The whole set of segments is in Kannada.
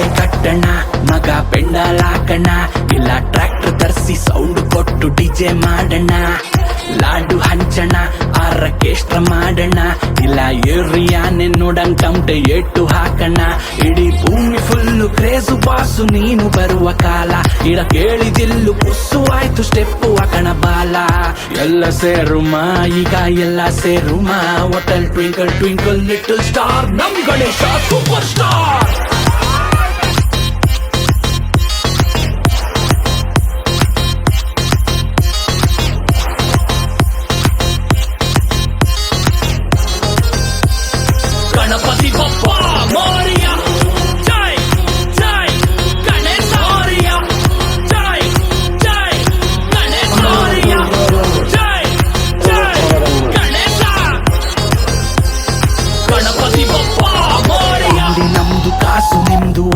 ಬಾಳೆ ಕಟ್ಟಣ, ಮಗ ಪೆಂಡಲಾಕಣ ಇಲ್ಲ ಟ್ರ್ಯಾಕ್ಟರ್ ತರಿಸಿ ಸೌಂಡ್ ಕೊಟ್ಟು ಡಿಜೆ ಮಾಡಣ. ಲಾಡು ಹಂಚಣ ಆರಕ್ಕೆಷ್ಟ್ರ ಮಾಡಣ. ಇಲ್ಲ ಏರಿಯಾನೆ ನೋಡಂಗ್ ಟಮಟೆ ಎಟ್ಟು ಹಾಕಣ. ಇಡೀ ಭೂಮಿ ಫುಲ್ಲು ಕ್ರೇಜು ಬಾಸು, ನೀನು ಬರುವ ಕಾಲ. ಇಡ ಕೇಳಿದಿಲ್ಲು ಕುಸ್ಸು ಆಯ್ತು ಸ್ಟೆಪ್ಪು ಹಾಕಣ ಬಾಲ. ಎಲ್ಲ ಸೇರುಮ ಈಗ ಎಲ್ಲ ಸೇರುಮ hotel twinkle twinkle little star ನಮ್ ಗಣೇಶ ಸೂಪರ್ ಸ್ಟಾರ್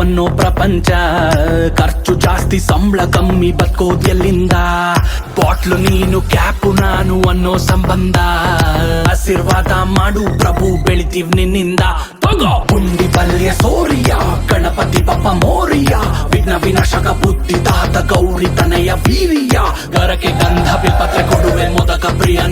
ಅನ್ನೋ ಪ್ರಪಂಚ. ಖರ್ಚು ಜಾಸ್ತಿ, ಸಂಬಳ ಕಮ್ಮಿ, ಬದುಕೋದ್ ಎಲ್ಲಿಂದ? ಬಾಟ್ಲು ನೀನು, ಕ್ಯಾಪು ನಾನು ಅನ್ನೋ ಸಂಬಂಧ. ಆಶೀರ್ವಾದ ಮಾಡು, ಪ್ರಭು ಬೆಳಿತೀವ್ ನಿನ್ನಿಂದ. ತಗೋ! ಪುಂಡಿ ಪಲ್ಯ ಸೋರಿಯ, ಗಣಪತಿ ಬಪ್ಪ ಮೋರಿಯ. ವಿಘ್ನ ವಿನಾಶಕ ಬುದ್ಧಿ ತಾತ ಗೌರಿ ತನಯ ವೀರಿಯ. ಗರಕೆ ಗಂಧ, ಬಿಲ್ಪತ್ರೆ ಕೊಡುವೆ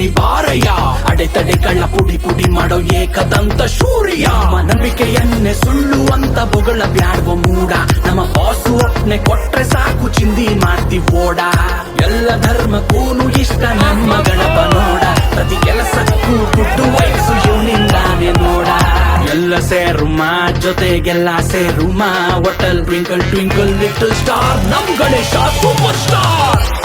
ಮೊದಕ ಅಡೆತಡೆಗಳ ಪುಡಿ ಪುಡಿ ಮಾಡೋ ಏಕದಂತ ಶೂರ್ಯ ನಂಬಿಕೆಯನ್ನೇ ಸುಳ್ಳುವಂತ ಬೊಗಳ ಬ್ಯಾಡುವ ಮೂಡ. ನಮ್ಮ ಬಾಸು ಒಪ್ನೆ ಕೊಟ್ರೆ ಸಾಕು ಚಿಂದಿ ಮಾಡ್ತಿ ಓಡ. ಎಲ್ಲ ಧರ್ಮಕ್ಕೂನು ಇಷ್ಟ ನಮ್ಮ ಗಣಪ ನೋಡ. ಪ್ರತಿ ಕೆಲಸಕ್ಕೂ ದುಡ್ಡು ವಯಸ್ಸು ಇವನಿಂದಾನೆ ನೋಡ. ಎಲ್ಲ ಸೇರುಮ, ಜೊತೆಗೆಲ್ಲ ಸೇರುಮ. Hotel twinkle twinkle, little star. ನಮ್ ಗಣೇಶ ಸೂಪರ್ ಸ್ಟಾರ್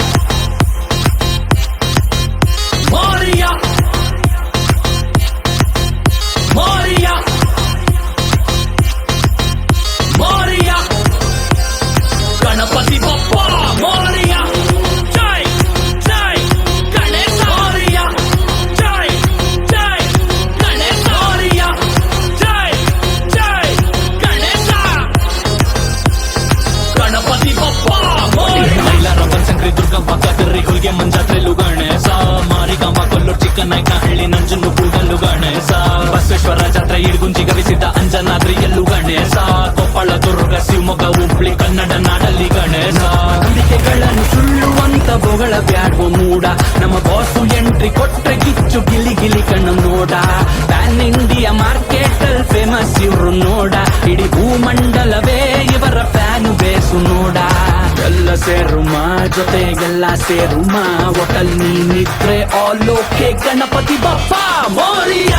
ದುರ್ಗಪ್ಪ ಲುಗಾಣೆ ಸಾ, ಮಾರಿ ಕೊಲ್ಲು ಕೊಲ್ಲೂರು ಚಿಕ್ಕನಾಯ್ಕ ಹಳ್ಳಿ ನಂಜನ್ನು ಲುಗಾಣೆ ಸಾ, ಬಸವೇಶ್ವರ ಜಾತ್ರೆ ಇಡ್ಗುಂಜಿ ಗವಿಸಿದ್ದ ಅಂಜನಾದ್ರಿ ಎಲ್ಲೂ ಸಾ, ಕೊಪ್ಪಳ ದುರ್ಗ ಶಿವಮೊಗ್ಗ ಹುಬ್ಳಿ ಕನ್ನಡ ನಾಡಲ್ಲಿ ಗಣೇಶ ನಂಬಿಕೆಗಳನ್ನು ಸುಳ್ಳುವಂತ ಬೊಗಳ ಬ್ಯಾಡುವ ಮೂಡ, ನಮ್ಮ ಬಾಸು ಎಂಟ್ರಿ ಕೊಟ್ರೆ ಕಿಚ್ಚು ಗಿಲಿ ಗಿಲಿ ಕಣ್ಣು ನೋಡ. ಪ್ಯಾನ್ ಇಂಡಿಯಾ ಮಾರ್ಕೆಟ್ ಅಲ್ಲಿ ಫೇಮಸ್ ಇವ್ರು ನೋಡ, ಇಡೀ ಭೂಮಂಡಲವೇ ಇವರ ಫ್ಯಾನು ಬೇಸು ನೋಡ. ಎಲ್ಲ ಸೇರುಮ ಜೊತೆಗೆಲ್ಲ ಸೇರುಮ ಒಟಲ್ ನೀನಿದ್ರೆ ಆಲ್ ಓಕೆ ಗಣಪತಿ ಬಪ್ಪ ಮೋರಿಯ.